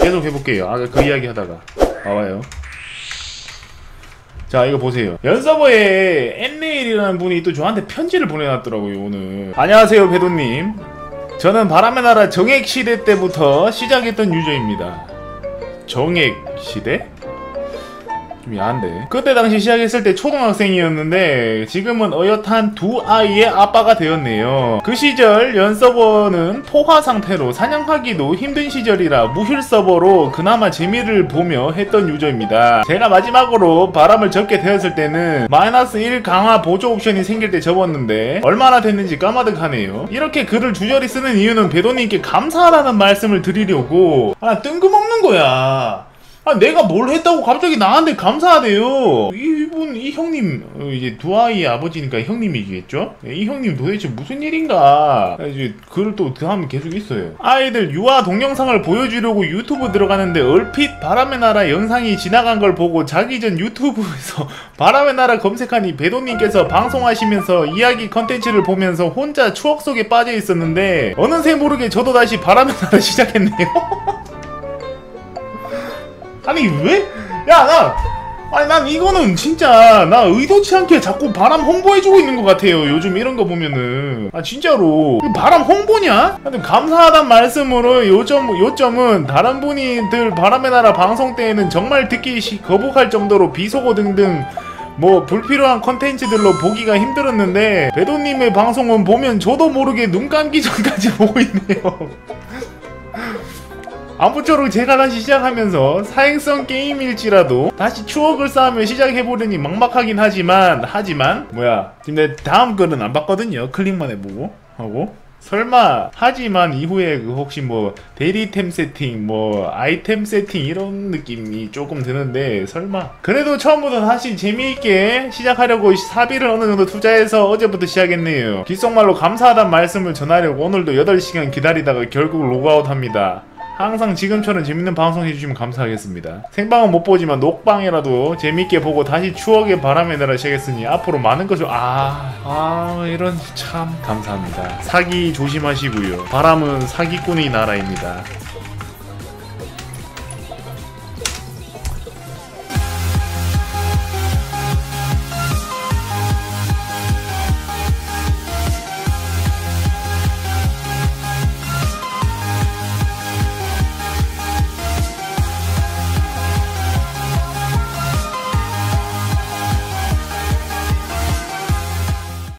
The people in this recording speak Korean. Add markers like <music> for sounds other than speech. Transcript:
계속 해볼게요. 아까 그 이야기 하다가 나와요. 자 이거 보세요. 연서버에 앤레일이라는 분이 또 저한테 편지를 보내놨더라고요 오늘. 안녕하세요 배도님. 저는 바람의 나라 정액 시대 때부터 시작했던 유저입니다. 정액 시대? 좀 야한데. 그때 당시 시작했을 때 초등학생이었는데 지금은 어엿한 두 아이의 아빠가 되었네요. 그 시절 연 서버는 포화 상태로 사냥하기도 힘든 시절이라 무휴 서버로 그나마 재미를 보며 했던 유저입니다. 제가 마지막으로 바람을 접게 되었을 때는 마이너스 1 강화 보조 옵션이 생길 때 접었는데 얼마나 됐는지 까마득하네요. 이렇게 글을 주저리 쓰는 이유는 배도님께 감사하다는 말씀을 드리려고 아 뜬금없는 거야. 아 내가 뭘 했다고 갑자기 나한테 감사하대요. 이분 이 형님 어, 이제 두 아이의 아버지니까 형님이겠죠? 네, 이 형님 도대체 무슨 일인가? 이제 글을 또 다음 계속 있어요. 아이들 유아 동영상을 보여주려고 유튜브 들어가는데 얼핏 바람의 나라 영상이 지나간 걸 보고 자기 전 유튜브에서 <laughs> 바람의 나라 검색하니 배도님께서 방송하시면서 이야기 컨텐츠를 보면서 혼자 추억 속에 빠져 있었는데 어느새 모르게 저도 다시 바람의 나라 <laughs> 시작했네요 아니 왜? 야 나 아니 난 이거는 진짜 나 의도치 않게 자꾸 바람 홍보해주고 있는 것 같아요 요즘 이런 거 보면은 아 진짜로 바람 홍보냐? 하여튼 감사하단 말씀으로 요점 요점은 다른 분이들 바람의 나라 방송 때에는 정말 듣기 시, 거북할 정도로 비속어 등등 뭐 불필요한 컨텐츠들로 보기가 힘들었는데 배도님의 방송은 보면 저도 모르게 눈 감기 전까지 <laughs> 보고 있네요 아무쪼록 제가 다시 시작하면서 사행성 게임일지라도 다시 추억을 쌓으며 시작해보려니 막막하긴 하지만 하지만 뭐야 내 다음 글은 안 봤거든요. 클릭만 해보고. 하고. 설마 하지만 이후에 그 혹시 뭐 대리템 세팅 뭐 아이템 세팅 이런 느낌이 조금 드는데 설마. 그래도 처음부터 다시 재미있게 시작하려고 사비를 어느 정도 투자해서 어제부터 시작했네요. 귓속말로 감사하단 말씀을 전하려고 오늘도 8시간 기다리다가 결국 로그아웃합니다 항상 지금처럼 재밌는 방송 해주시면 감사하겠습니다. 생방은 못 보지만 녹방이라도 재밌게 보고 다시 추억의 바람에 날아 시작했으니 앞으로 많은 것을 아, 아 이런 참 감사합니다. 사기 조심하시고요. 바람은 사기꾼의 나라입니다.